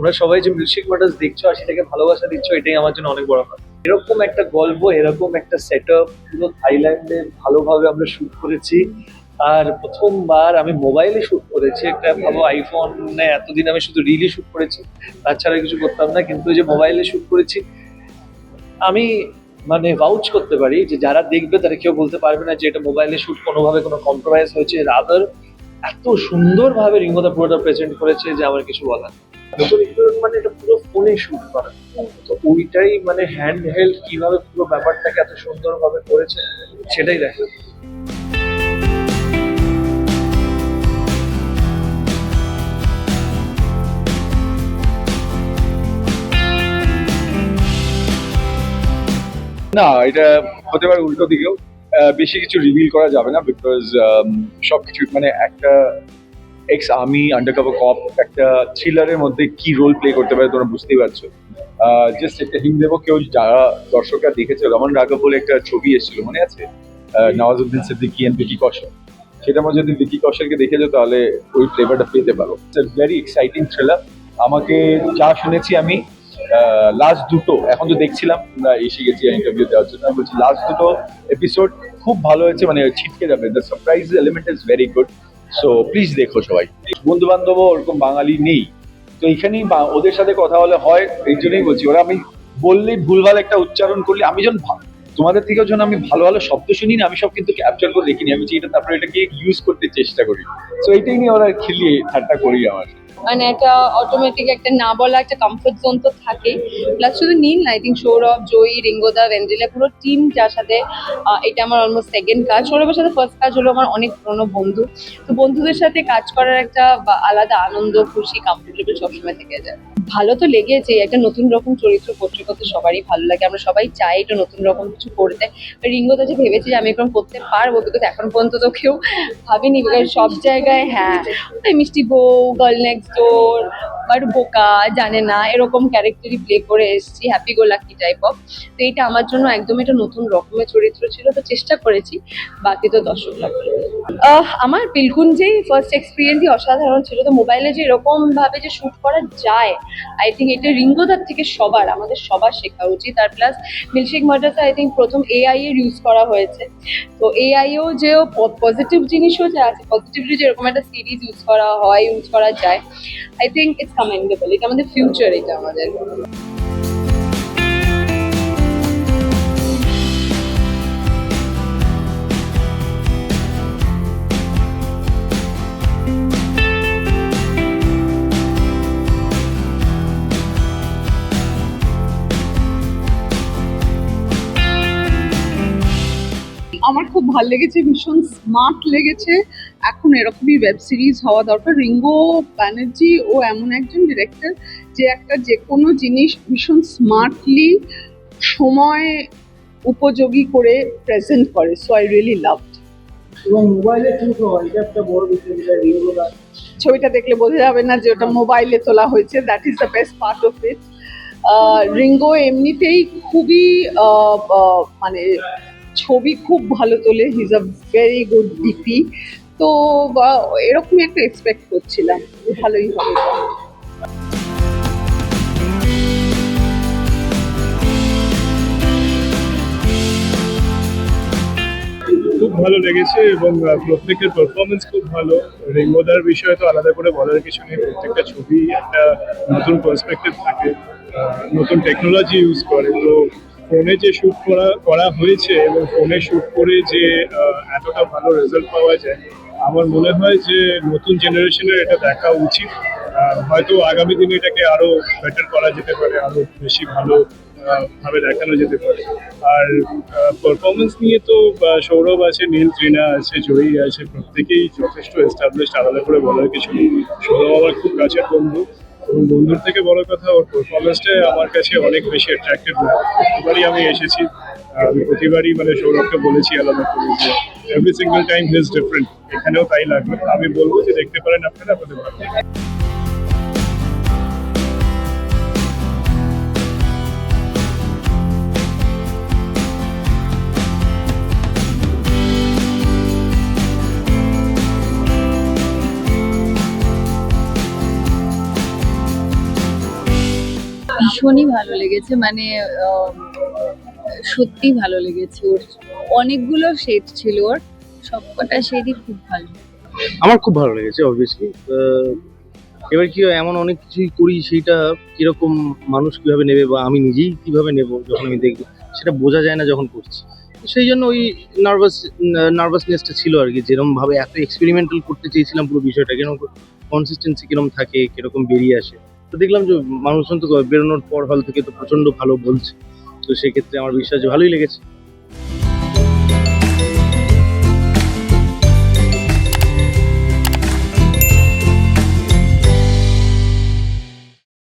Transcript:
তোমরা সবাই যে মিউজিক মার্টার্স দেখছ আর সেটাকে ভালোবাসা দিচ্ছ, এটাই আমার জন্য অনেক বড় কথা। এরকম একটা গল্প, এরকম একটা সেট আপ পুরো থাইল্যান্ডে ভালোভাবে আমরা শুট করেছি। আর প্রথমবার আমি মোবাইলে শুট করেছি একটা ভালো আইফোনে এতদিন আমি শুধু রিলই শুট করেছি তাছাড়া কিছু করতাম না। কিন্তু যে মোবাইলে শুট করেছি, আমি মানে ভাউচ করতে পারি যে যারা দেখবে তারা কেউ বলতে পারবে না যে এটা মোবাইলে শুট কোনোভাবে কোনো কম্প্রোমাইজ হয়েছে। রাদার এত সুন্দরভাবে রিঙ্গোদা পুরোটা প্রেজেন্ট করেছে যে আমার কিছু বলার মানে এটা পুরো ফোনে শুট করা। তো ওইটাই মানে হ্যান্ড হেল্ড কীভাবে পুরো ব্যাপারটাকে এত সুন্দরভাবে করেছে, সেটাই দেখো। না, এটা হতে পারে উল্টো দিকেও। বেশি কিছু রিভিল করা যাবে না বিকজ সবকিছু মানে একটা এক্স আর্মি আন্ডারকভার কপ একটা থ্রিলারের মধ্যে কি রোল প্লে করতে পারে তোমরা বুঝতেই পারছ। জাস্ট একটা হিং দেবো, কেউ যারা দর্শকরা দেখেছে, রমন রাঘব বলে একটা ছবি এসেছিল, মনে আছে? নওয়াজুদ্দিন সিদ্দিকি এন্ড ভিকি কৌশল সেটার মধ্যে যদি ভিকি কৌশলকে দেখেছ তাহলে ওই ফ্লেভারটা পেতে পারো। ভেরি এক্সাইটিং থ্রিলার আমাকে যা শুনেছি আমি লাস্ট দুটো, এখন তো দেখছিলাম আমরা এসে গেছি ইন্টারভিউ দেওয়ার জন্য। আমি বলছি লাস্ট দুটো এপিসোড খুব ভালো হয়েছে মানে ছিটকে যাবে। The surprise element is very good so please দেখো সবাই। বন্ধু বান্ধবও ওরকম বাঙালি নেই। তো এখানেই ওদের সাথে কথা বলে হয়, এই জন্যই বলছি। ওরা আমি বললেই ভুলভাল একটা উচ্চারণ করলে আমি যখন তোমাদের থেকেও যখন আমি ভালো ভালো শব্দ শুনি না, আমি সব কিন্তু ক্যাপচার করে দেখিনি। আমি যেটা তারপরে এটাকে ইউজ করতে চেষ্টা করি। তো এইটাই নিয়ে ওরা খেলিয়ে ঠাট্টা করি আমার। মানে একটা অটোমেটিক একটা না বলা একটা কমফোর্ট জোন তো থাকেই। প্লাস শুধু নীল না আই থিঙ্ক সৌরভ, জয়ী, রিঙ্গোদা, ভেন্দ্রিলা, পুরো টিম যার সাথে এটা আমার অলমোস্ট সেকেন্ড কাজ। সৌরভের সাথে ফার্স্ট কাজ হলো আমার অনেক পুরোনো বন্ধু। তো বন্ধুদের সাথে কাজ করার একটা আলাদা আনন্দ, খুশি কমফোর্টেবল সবসময় থেকে যায়। ভালো তো লেগেছে, একটা নতুন রকম চরিত্র করতে করতে সবারই ভালো লাগে। আমরা সবাই চাই এটা নতুন রকম কিছু করতে। রিঙ্গোদা যে ভেবেছি যে আমি এরকম করতে পারব বিকজ এখন পর্যন্ত তো কেউ ভাবিনি। বিকজ সব জায়গায় হ্যাঁ মিষ্টি বউ গার্ল নেক্সট ডোর বা একটু বোকা, জানে না, এরকম ক্যারেক্টারই প্লে করে এসেছি happy go lucky type of তো এইটা আমার জন্য একদম একটা নতুন রকমের চরিত্র ছিল, তো চেষ্টা করেছি, বাকি তো দর্শক লাগবে আমার পিলকুঞ্জেই ফার্স্ট এক্সপিরিয়েন্সই অসাধারণ ছিল, তো মোবাইলে যে এরকমভাবে যে শ্যুট করা যায় আই থিঙ্ক এটা রিঙ্গোদার থেকে সবার, আমাদের সবার শেখা উচিত। আর প্লাস মিল্কশেক মার্টাসে আই থিঙ্ক প্রথম এআই এর ইউজ করা হয়েছে। তো এআইও যে পজিটিভ জিনিসও যে আছে পজিটিভলি যেরকম একটা সিরিজ ইউজ করা হয় ইউজ করা যায় আই থিঙ্ক ইটস কমেন্ডেবল এটা আমাদের ফিউচার এটা আমাদের। আমার খুব ভালো লেগেছে ভীষণ স্মার্ট লেগেছে। এখন এরকমই ওয়েব সিরিজ হওয়া দরকার। রিঙ্গো ব্যানার্জি ও এমন একজন ডিরেক্টর যে একটা যে কোনো জিনিস ভীষণ স্মার্টলি সময় উপযোগী করে প্রেজেন্ট করে। সো আই রিয়েলি লাভ এবং মোবাইলে শুট এটা একটা বড় বিষয় ছবিটা দেখলে বোঝা যাবে না যে ওটা মোবাইলে তোলা হয়েছে। That is the best part of it Ringo এমনিতেই খুবই মানে ছবি খুব ভালো তোলে he is a very good DP তো এরকমই একটা এক্সপেক্ট করছিলাম ভালোই হবে। খুব ভালো লেগেছে এবং প্রত্যেকের পারফরমেন্স খুব ভালো। রেঙ্গোদার বিষয়ে তো আলাদা করে বলার কিছু নেই, প্রত্যেকটা ছবি একটা নতুন পার্সপেক্টিভ থাকে। নতুন টেকনোলজি ইউজ করে, তো ফোনে যে শ্যুট করা করা হয়েছে এবং ফোনে শ্যুট করে যে এতটা ভালো রেজাল্ট পাওয়া যায়, আমার মনে হয় যে নতুন জেনারেশনের এটা দেখা উচিত। হয়তো আগামী দিনে এটাকে আরও বেটার করা যেতে পারে, আরও বেশি ভালো ভাবে দেখানো যেতে পারে। আর পারফরমেন্স নিয়ে তো সৌরভ আছে, নীল ত্রিনা আছে, জয়ী আছে, প্রত্যেকেই যথেষ্ট এস্টাবলিশড আলাদা করে বলার কিছু নেই। সৌরভ আমার খুব কাছের বন্ধু। এবং বন্ধুর থেকে বড় কথা, ওর পারফরমেন্সটা আমার কাছে অনেক বেশি অ্যাট্রাক্টিভ লাগে প্রতিবারই আমি এসেছি আমি প্রতিবারই মানে সৌরভকে বলেছি আলাদা করে যে every single time his different এখানেও তাই লাগবে। আমি বলব যে দেখতে পারেন আপনারা, আপনাদের ভালো ভীষণই ভালো লেগেছে মানে সত্যি ভালো লেগেছে ওর। অনেকগুলো শেড ছিল ওর, সবকটা শেডই খুব ভালো। আমার খুব ভালো লেগেছে অবভিয়াসলি এবার কি হয়, এমন অনেক কিছুই করি সেটা কীরকম মানুষ কীভাবে নেবে বা আমি নিজেই কীভাবে নেব যখন আমি দেখব, সেটা বোঝা যায় না যখন করছি। সেই জন্য ওই নার্ভাস নার্ভাসনেসটা ছিল আর কি যেরকম ভাবে এত এক্সপেরিমেন্টাল করতে চেয়েছিলাম পুরো বিষয়টা, কীরকম কনসিস্টেন্সি কীরকম থাকে, কীরকম বেরিয়ে আসে। তো দেখলাম যে মানুষজন তো বেরোনোর পর হল থেকে তো প্রচণ্ড ভালো বলছে। তো সেক্ষেত্রে আমার বিশ্বাস ভালোই লেগেছে।